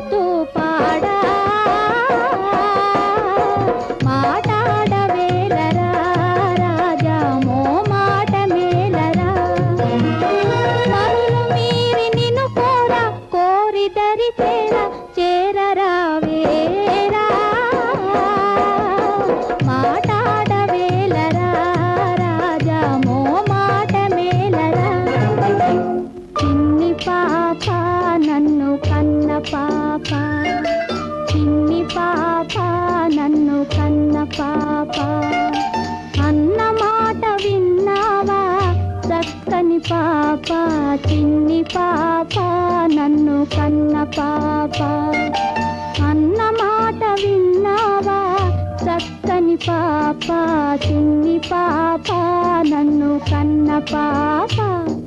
పాడుతూ పాడా. మాట్లాడవేలరా రాజా మో మాట మేలరా మరులు మీరి నిన్ను కోరా కోరి దరిచేరా పాప అన్న మాట విన్నావా? చక్కని పాప చిన్ని పాప నన్ను కన్న పాప. అన్న మాట విన్నావా? చక్కని పాప చిన్ని పాప నన్ను కన్న పాప.